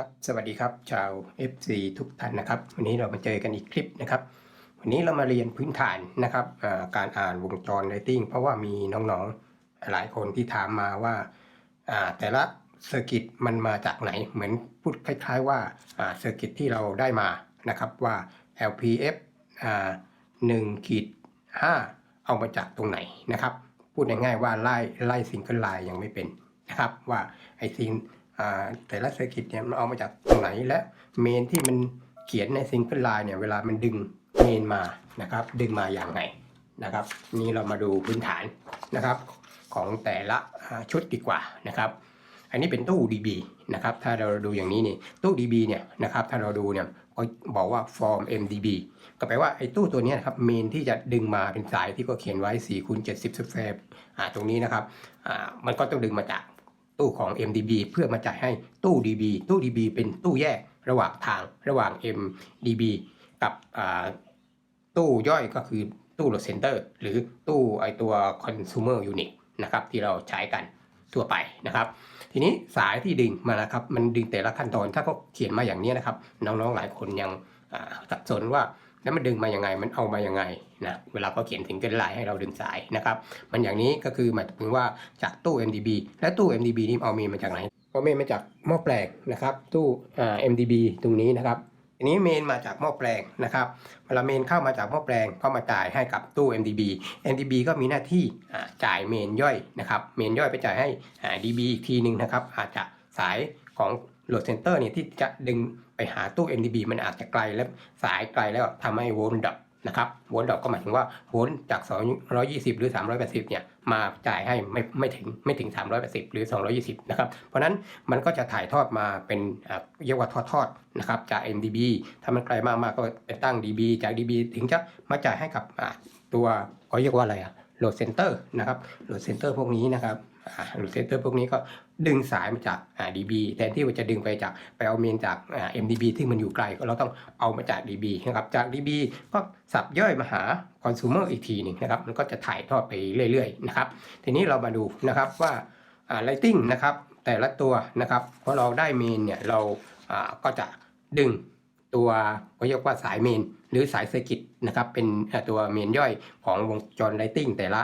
ครับสวัสดีครับชาว FC ทุกท่านนะครับ วันนี้เรามาเจอกันอีกคลิปนะครับ วันนี้เรามาเรียนพื้นฐานนะครับการอ่านวงจร Lighting เพราะว่ามีน้องๆหลายคนที่ถามมาว่าแต่ละเซอร์กิตมันมาจากไหนเหมือนพูดคล้ายๆว่าเซอร์กิตที่เราได้มานะครับว่า LPF อ่า1ขีด5เอามาจากตรงไหนนะครับ พูดง่ายๆว่าไล่ไล่ซิงเกิลไลน์ยังไม่เป็นนะครับว่าไอซิง แต่ละเซอร์กิตเนี่ยมันเอามาจากตรงไหนและเมนที่มันเขียนในซิงเกิลไลน์เนี่ยเวลามันดึงเมนมานะครับ ดึงมาอย่างไงนะครับ นี่เรามาดูพื้นฐานนะครับ ของแต่ละชุดดีกว่านะครับ อันนี้เป็นตู้ DB นะครับ ถ้าเราดูอย่างนี้นี่ตู้ DB เนี่ยนะครับ ถ้าเราดูเนี่ยก็บอกว่า form MDB ก็แปลว่าไอ้ตู้ตัวนี้นะครับเมนที่จะดึงมาเป็นสายที่ก็เขียนไว้4คูณ70สแฟร์ตรงนี้นะครับมันก็ต้องดึงมาจาก ตู้ของ MDB เพื่อมาจ่ายให้ตู้ DB ตู้ DB เป็นตู้แยกระหว่างทางระหว่าง MDB กับตู้ย่อยก็คือตู้โหลดเซนเตอร์หรือตู้ไอตัว consumer unit นะครับที่เราใช้กันทั่วไปนะครับ ทีนี้สายที่ดึงมานะครับ มันดึงแต่ละขั้นตอนถ้าเขาเขียนมาอย่างนี้นะครับ น้องๆหลายคนยังสับสนว่า แล้วมันดึงมาอยังไง มันเอามาอยังไงนะเวลาเขาเขียนถึงเกินไลน์ให้เราดึงสายนะครับ มันอย่างนี้ก็คือหมายถึงว่าจากตู้ MDB และตู้ MDB นี่เอาเมนมาจากไหนเอาเมนมาจากหม้อแปลงนะครับ ตู้อ่า MDB ตรงนี้นะครับทีนี้เมนมาจากหม้อแปลงนะครับเวลาเมนเข้ามาจากหม้อแปลงก็มาจ่ายให้กับตู้ MDB MDB ก็มีหน้าที่จ่ายเมนย่อยนะครับ เมนย่อยไปจ่ายให้ DB อีกทีหนึ่งนะครับ อาจจะสายของ โหลดเซนเตอร์เนี่ยที่จะดึงไปหาตู้ MDB มันอาจจะไกลและสายไกลแล้วทำให้โวลต์ดับนะครับโวลต์ดรอปก็หมายถึงว่าโวลต์จาก 220 หรือ 380 เนี่ย มาจ่ายให้ไม่ไม่ถึงไม่ถึง 380 หรือ 220 นะครับ เพราะนั้นมันก็จะถ่ายทอดมาเป็นเรียกว่าทอดทอดๆนะครับ จาก MDB ถ้ามันไกลมากๆก็ไปตั้ง DB จาก DB ถึงจะมาจ่ายให้กับตัวเขาเรียกว่าอะไรอะ โหลดเซนเตอร์นะครับโหลดเซนเตอร์พวกนี้นะครับโหลดเซนเตอร์พวกนี้ก็ดึงสายมาจากา DB แทนที่ว่าจะดึงไปจากไปเอาเมนจากอ่า MDB ที่มันอยู่ไกลก็เราต้องเอามาจาก DB นะครับจาก DB ก็สับย่อยมาหา consumer อีกทีหนึ่งนะครับมันก็จะถ่ายทอดไปเรื่อยๆนะครับทีนี้เรามาดูนะครับว่า lighting นะครับแต่ละตัวนะครับพอเราได้เมนเนี่ยเราาก็จะดึง ตัวก็เรียกว่าสายเมน หรือสายเซอร์กิตนะครับเป็นตัวเมนย่อยของวงจรไลติงแต่ละ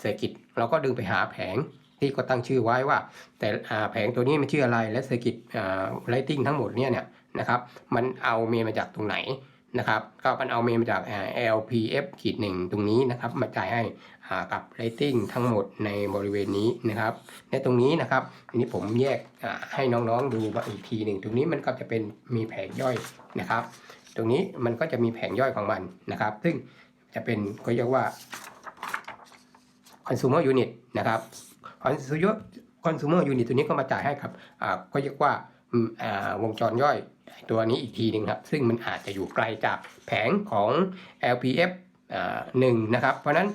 เซอร์กิตเราก็ดึงไปหาแผงที่ก็ตั้งชื่อไว้ว่า แต่แผงตัวนี้มันชื่ออะไรและเซอร์กิตไลติงทั้งหมดเนี่ยเนี่ยนะครับมันเอาเมนมาจากตรงไหน นะครับก็มันเอาเมนมาจาก LPF ขีดหนึ่งตรงนี้นะครับ มาจ่ายให้กับไลทิงทั้งหมดในบริเวณนี้นะครับ ในตรงนี้นะครับทีนี้ผมแยกให้น้องๆดูมาอีกทีหนึ่งตรงนี้มันก็จะเป็นมีแผงย่อยนะครับ ตรงนี้มันก็จะมีแผงย่อยของมันนะครับ ซึ่งจะเป็นก็เรียกว่า consumer unit นะครับ consumer consumer unit ตัวนี้ก็มาจ่ายให้กับอ่าก็เรียกว่าวงจรย่อย ตัวนี้อีกทีหนึ่งครับ ซึ่งมันอาจจะอยู่ไกลจากแผงของ LPF หนึ่งนะครับ เพราะนั้น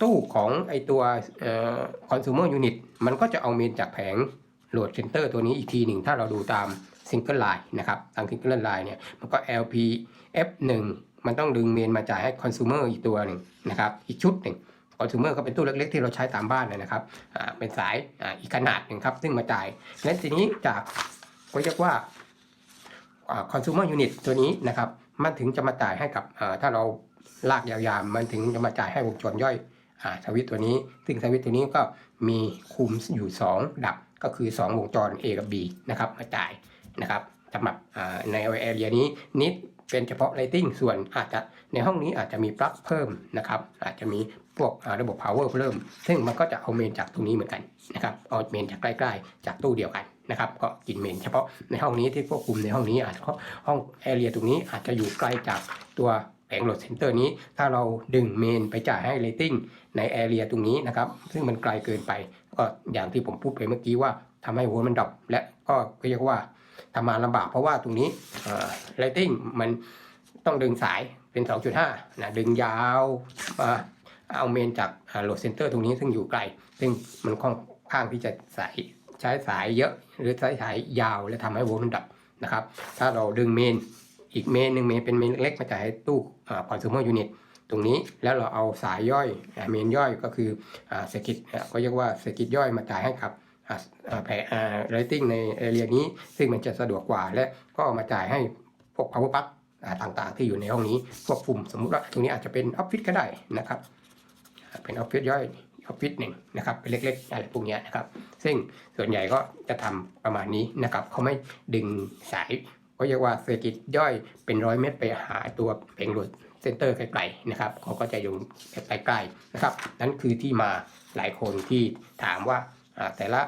ตู้ของไอตัวเอ่อ consumer unit มันก็จะเอาเมนจากแผงโหลดเซนเตอร์ตัวนี้อีกทีหนึ่ง ถ้าเราดูตาม single line นะครับ ตาม single line เนี่ย มันก็ LPF 1 มันต้องดึงเมนมาจ่ายให้ consumer อีกตัวหนึ่งนะครับ อีกชุดหนึ่งคอน sumer ก็เป็นตู้เล็กๆ ที่เราใช้ตามบ้านเลยนะครับ เป็นสายอีกขนาดหนึ่งครับ ซึ่งมาจ่ายและทีนี้จากก็เรียกว่า คอ่า consumer unit ตัวนี้นะครับ มันถึงจะมาจ่ายให้กับถ้าเราลากยาวๆ มันถึงจะมาจ่ายให้วงจรย่อยอสวิตตัวนี้ ซึ่งสวิตตัวนี้ก็มีคุมอยู่ 2 ดับก็คือ 2 วงจร A กับ B นะครับมาจ่ายนะครับสำหรับอ่าใน area นี้นิดเป็นเฉพาะ lighting ส่วนอาจจะในห้องนี้อาจจะมีปลั๊กเพิ่มนะครับ อาจจะมีพวกระบบ power เพิ่ม ซึ่งมันก็จะเอาเมนจากตรงนี้เหมือนกันนะครับเอาเมนจากใกล้ๆ จากตู้เดียวกัน นะครับก็กินเมนเฉพาะในห้องนี้ที่ควบคุมในห้องนี้อาจจะห้องแอเรียตรงนี้อาจจะอยู่ไกลจากตัวแผงโหลดเซนเตอร์นี้ ถ้าเราดึงเมนไปจ่ายให้เรตติ้งในแอเรียตรงนี้นะครับซึ่งมันไกลเกินไปก็อย่างที่ผมพูดไปเมื่อกี้ว่าทำให้โวลต์มันดรอปและก็เรียกว่าทำงานลำบากเพราะว่าตรงนี้เรตติ้งมันต้องดึงสายเป็น 2.5นะดึงยาวมาเอาเมนจากโหลดเซนเตอร์ตรงนี้ซึ่งอยู่ไกล ซึ่งมันค่อนข้างที่จะสาย ช้สายเยอะหรือใช้สายยาวและทำให้วลต์มันดับนะครับ ถ้าเราดึงเมนอีกเมนหนึ่งเมนเป็นเมนเล็กมาจ่ายให้ตู้คอน sumer unit ตรงนี้แล้วเราเอาสายย่อยเมนย่อยก็คือเซกิตก็เรียกว่าเซกิตย่อยมาจ่ายให้กับแผอ่า rating ในเอเรียนี้ ซึ่งมันจะสะดวกกว่าและก็มาจ่ายให้พวก power plug ต่างๆ ที่อยู่ในห้องนี้ควบคุมสมมุติว่าตรงนี้อาจจะเป็นออฟฟิศก็ได้นะครับ เป็นออฟฟิศย่อยออฟฟิศหนึ่งนะครับเป็นเล็กๆอะไรพวกนี้นะครับ ซึ่งส่วนใหญ่ก็จะทำประมาณนี้นะครับเขาไม่ดึงสายก็เรียกว่าเซอร์กิตย่อยเป็นร้อยเมตรไปหาตัวเพลงโหลดเซนเตอร์ไกลๆนะครับเขาก็จะอยู่ใกล้ๆนะครับ นั่นคือที่มาหลายคนที่ถามว่าแต่ละ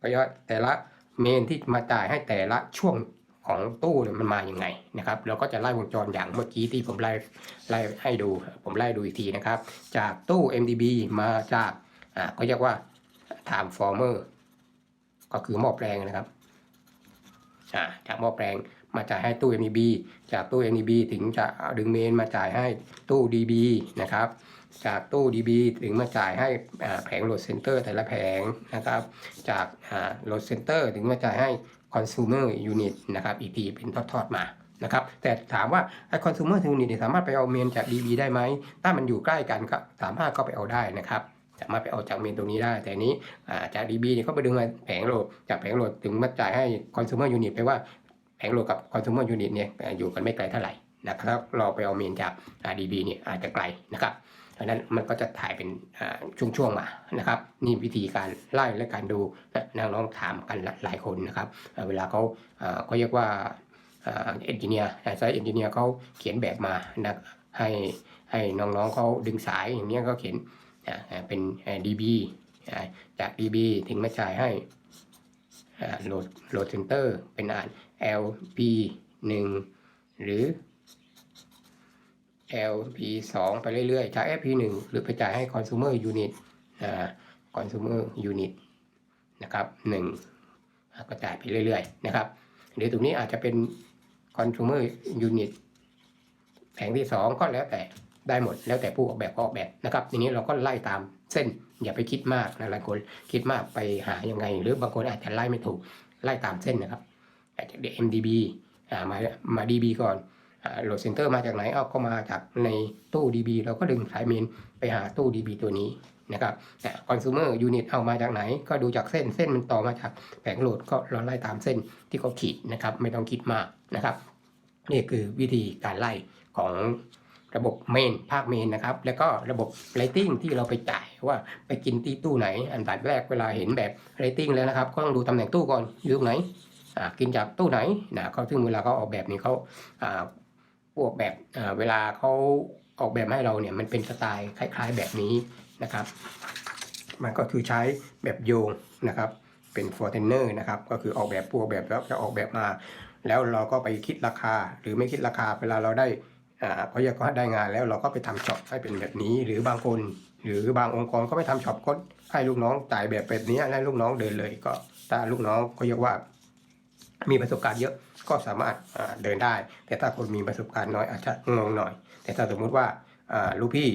ก็เรียกว่าแต่ละเมนที่มาจ่ายให้แต่ละช่วงของตู้เนี่ยมันมาอย่างไงนะครับเราก็จะไล่วงจรอย่างเมื่อกี้ที่ผมไล่ไล่ให้ดู ผมไล่ดูอีกทีนะครับ จากตู้ MDB มาจากอ่าก็เรียกว่า transformer ก็คือหม้อแปลงนะครับอ่าจากหม้อแปลงมาจ่ายให้ตู้ MDB จากตู้ MDB ถึงจะดึงเมนมาจ่ายให้ตู้ DB นะครับ จากตู้ DB ถึงมาจ่ายให้อ่าแผงโหลดเซ็นเตอร์แต่ละแผงนะครับ จากโหลดเซ็นเตอร์ถึงมาจ่ายให้ consumer unit นะครับ อีกทีเป็นทอดๆมานะครับ แต่ถามว่าไอ้ consumer unit เนี่ยสามารถไปเอาเมนจาก DB ได้ไหม ถ้ามันอยู่ใกล้กันก็สามารถก็ไปเอาได้นะครับ สามารถไปเอาจากเมนตรงนี้ได้ แต่นี้อาจาก DB เนี่ยเขาไปดึงมาแผงโหลดจากแผงโหลดถึงมาจ่ายให้ consumer unit ไปว่าแผงโหลดกับ consumer unit เนี่ยอยู่กันไม่ไกลเท่าไหร่นะครับเราไปเอาเมนจาก DB เนี่ยอาจจะไกลนะครับดังนั้นมันก็จะถ่ายเป็นช่วงๆมานะครับ นี่วิธีการไล่และการดูนะน้องๆถามกันหลายคนนะครับ เวลาเขาเขาเรียกว่าเอนจิเนียร์ไซต์เอนจิเนียร์เขาเขียนแบบมานะให้ให้น้องๆเขาดึงสายอย่างเนี้ยเขาเขียน เป็น DB อ่าจาก DB ถึงมาจ่ายให้โหลดโหลดเซนเตอร์เป็นอ่าน LP 1หรือ LP 2ไปเรื่อยๆ จาก FP 1หรือไปจ่ายให้ consumer unit consumer unit นะครับ1อ่าก็จ่ายไปเรื่อยๆ นะครับ หรือตรงนี้อาจจะเป็น consumer unit แผงที่ 2 ก็แล้วแต่ ได้หมด แล้วแต่ผู้ออกแบบออกแบบนะครับทีนี้เราก็ไล่ตามเส้นอย่าไปคิดมากนะหลายคนคิดมากไปหายังไง หรือบางคนอาจจะไล่ไม่ถูกไล่ตามเส้นนะครับอาจจะ MDB อ่ามามา DB ก่อนโหลดเซนเตอร์มาจากไหนเอาก็มาจากในตู้ DB เราก็ดึงสายเมนไปหาตู้ DB ตัวนี้นะครับแต่ consumer unit เอามาจากไหน ก็ดูจากเส้นเส้นมันต่อมาจากแผงโหลดก็เราไล่ตามเส้นที่เขาขีดนะครับ ไม่ต้องคิดมากนะครับ นี่คือวิธีการไล่ของ ระบบเมนภาคเมนนะครับ แล้วก็ระบบ rating ที่เราไปจ่ายว่าไปกินที่ตู้ไหน อันดับแรกเวลาเห็นแบบ rating แล้วนะครับ ก็ต้องดูตำแหน่งตู้ก่อนอยู่ตรงไหนกินจากตู้ไหนนะเขาซึ่งเวลาเขาออกแบบนี้เขาอ่าพวกแบบเวลาเขาออกแบบให้เราเนี่ยมันเป็นสไตล์คล้าย ๆ แบบนี้นะครับ มันก็คือใช้แบบโยงนะครับ เป็น f o r t e n e r นอร์นะครับ ก็คือออกแบบผู้ออกแบบแล้วจะออกแบบมา แล้วเราก็ไปคิดราคาหรือไม่คิดราคาเวลาเราได้ พยากรณ์ได้งานแล้วเราก็ไปทำช็อปให้เป็นแบบนี้ หรือบางคน หรือบางองค์กรก็ไปทำช็อปก็ให้ลูกน้องจ่ายแบบแบบนี้แล้ลูกน้องเดินเลยก็ถ้าลูกน้องก็เรียกว่ามีประสบการณ์เยอะก็สามารถเดินได้ แต่ถ้าคนมีประสบการณ์น้อยอาจจะงงหน่อย แต่ถ้าสมมุติว่าลูกพี่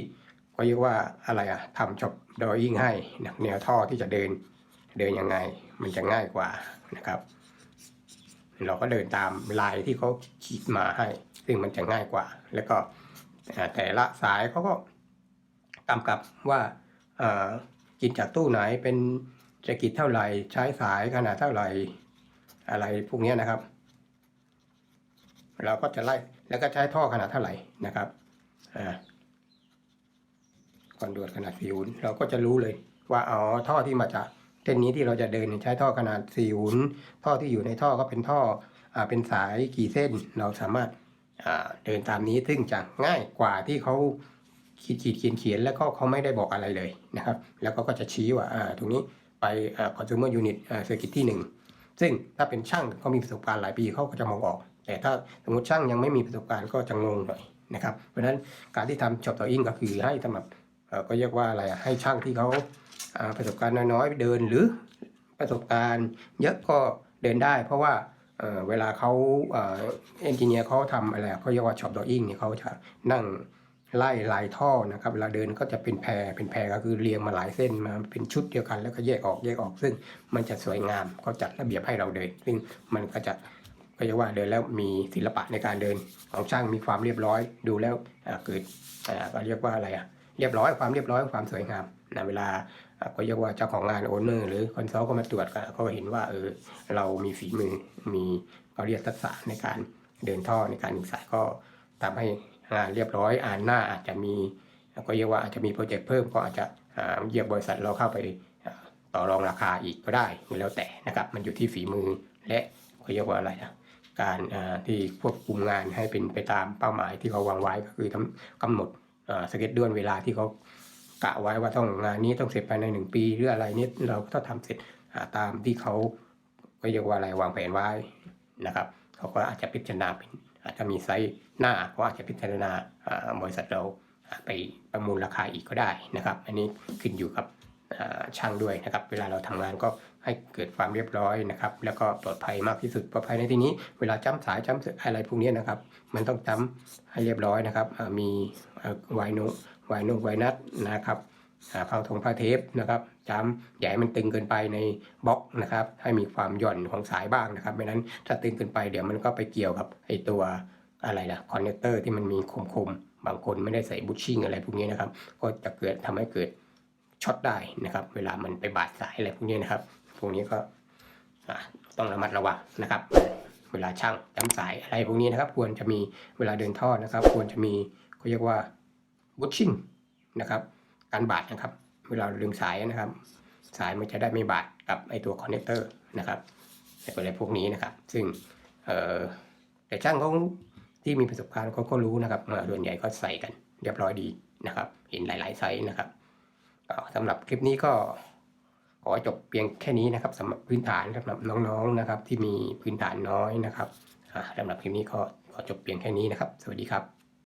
ก็เรียกว่าอะไรอะทำช็อปดอยิ่งให้แนวท่อที่จะเดินเดินยังไง มันจะง่ายกว่านะครับ เราก็เดินตามลายที่เขาขีดมาให้ ซึ่งมันจะง่ายกว่า แล้วก็แต่ละสายเขาก็กำกับว่ากินจากตู้ไหนเป็นจะกิจเท่าไหร่ใช้สายขนาดเท่าไหร่อะไรพวกนี้นะครับ เราก็จะไล่แล้วก็ใช้ท่อขนาดเท่าไหร่นะครับอ่าคอนดูดขนาดสี่หุนเราก็จะรู้เลยว่าอ๋อท่อที่มาจาก เส้นนี้ที่เราจะเดินใช้ท่อขนาดสี่หุนท่อที่อยู่ในท่อก็เป็นท่ออเป็นสายกี่เส้นเราสามารถเดินตามนี้ซึ่งจะง่ายกว่าที่เขาขีดขีดเขียนเขียนแล้วก็เขาไม่ได้บอกอะไรเลยนะครับ แล้วก็ก็จะชี้ว่าตรงนี้ไปอ่า consumer unit อ่า circuit ที่หนึ่งซึ่งถ้าเป็นช่างเขามีประสบการณ์หลายปีเขาก็จะมองออก แต่ถ้าสมมติช่างยังไม่มีประสบการณ์ก็จะงงหน่อยนะครับ เพราะฉะนั้นการที่ทำจอบต่ออิงก็คือให้สำหรับ ก็เรียกว่าอะไรให้ช่างที่เขาประสบการณ์น้อยๆเดินหรือประสบการณ์ เยอะก็เดินได้ เพราะว่าเวลาเขาเอนจิเนียร์เขาทำอะไรเขาเรียกว่าช็อปดออิงเนี่ยเขาจะนั่งไล่ลายท่อนะครับเวลาเดินก็จะเป็นแพรเป็นแพรก็คือเรียงมาหลายเส้นมาเป็นชุดเดียวกัน แล้วก็แยกออกแยกออก ซึ่งมันจะสวยงามเขาจัดระเบียบให้เราเดิน ซึ่งมันก็จะก็จะว่าเดินแล้วมีศิลปะในการเดินของช่างมีความเรียบร้อยดูแล้วเกิดก็เรียกว่าอะไรอะ เรียบร้อยความเรียบร้อยความสวยงามนะเวลาก็เรียกว่าเจ้าของงานโอนเนอร์หรือคอนซัลท์ก็มาตรวจก็เห็นว่าเออเรามีฝีมือมีเขาเรียกทักษะในการเดินท่อในการดึงสายก็ทำให้งานเรียบร้อยอ่านหน้าอาจจะมีก็เรียกว่าอาจจะมีโปรเจกต์เพิ่มก็อาจจะอ่าเยียบบริษัทเราเข้าไปต่อรองราคาอีกก็ได้แล้วแต่นะครับ มันอยู่ที่ฝีมือและก็เรียกว่าอะไรนะการที่ควบคุมงานให้เป็นไปตามเป้าหมายที่เขาวางไว้ก็คือทำกำหนด สเก็ตด้วนเวลาที่เขากะไว้ว่าต้องงานนี้ต้องเสร็จภายในหนึ่งปีหรืออะไรนี้เราก็ต้องทำเสร็จตามที่เขาก็เรียกว่าอะไรวางแผนไว้นะครับเขาก็อาจจะพิจารณาเป็นอาจจะมีไซส์หน้าก็อาจจะพิจารณาบริษัทเราไปประมูลราคาอีกก็ได้นะครับ อันนี้ขึ้นอยู่กับช่างด้วยนะครับ เวลาเราทำงานก็ ให้เกิดความเรียบร้อยนะครับ แล้วก็ปลอดภัยมากที่สุดปลอดภัยในที่นี้ เวลาจ้ำสายจ้ำอะไรพวกนี้นะครับ มันต้องจ้ำให้เรียบร้อยนะครับอ่ามีไวโนไวโนไวนัทนะครับเข้าทงผ้าเทปนะครับจ้ำอย่าให้มันตึงเกินไปในบล็อกนะครับ ให้มีความหย่อนของสายบ้างนะครับไม่นั้นถ้าตึงเกินไปเดี๋ยวมันก็ไปเกี่ยวกับไอตัวอะไรล่ะคอนเนคเตอร์ที่มันมีคมๆบางคนไม่ได้ใส่บูชชิ่งอะไรพวกนี้นะครับ ก็จะเกิดทำให้เกิดช็อตได้นะครับ เวลามันไปบาดสายอะไรพวกนี้นะครับ พวกนี้ก็ต้องระมัดระวังนะครับ เวลาช่างจำสายอะไรพวกนี้นะครับ ควรจะมีเวลาเดินท่อนะครับ ควรจะมีเขาเรียกว่าบูชชิ่งนะครับการบาดนะครับ เวลาดึงสายนะครับ สายมันจะได้ไม่บาดกับไอตัวคอนเนคเตอร์นะครับอะไรพวกนี้นะครับ ซึ่งแต่ช่างเขาที่มีประสบการณ์เขาก็รู้นะครับส่วนใหญ่ก็ใส่กันเรียบร้อยดีนะครับ เห็นหลาย ๆ ไซส์นะครับสำหรับคลิปนี้ก็ อจบเพียงแค่นี้นะครับสำหรับพื้นฐานสำหรับน้องๆนะครับ ที่มีพื้นฐานน้อยนะครับสำหรับคลิปนี้ก็ขอจบเพียงแค่นี้นะครับ สวัสดีครับ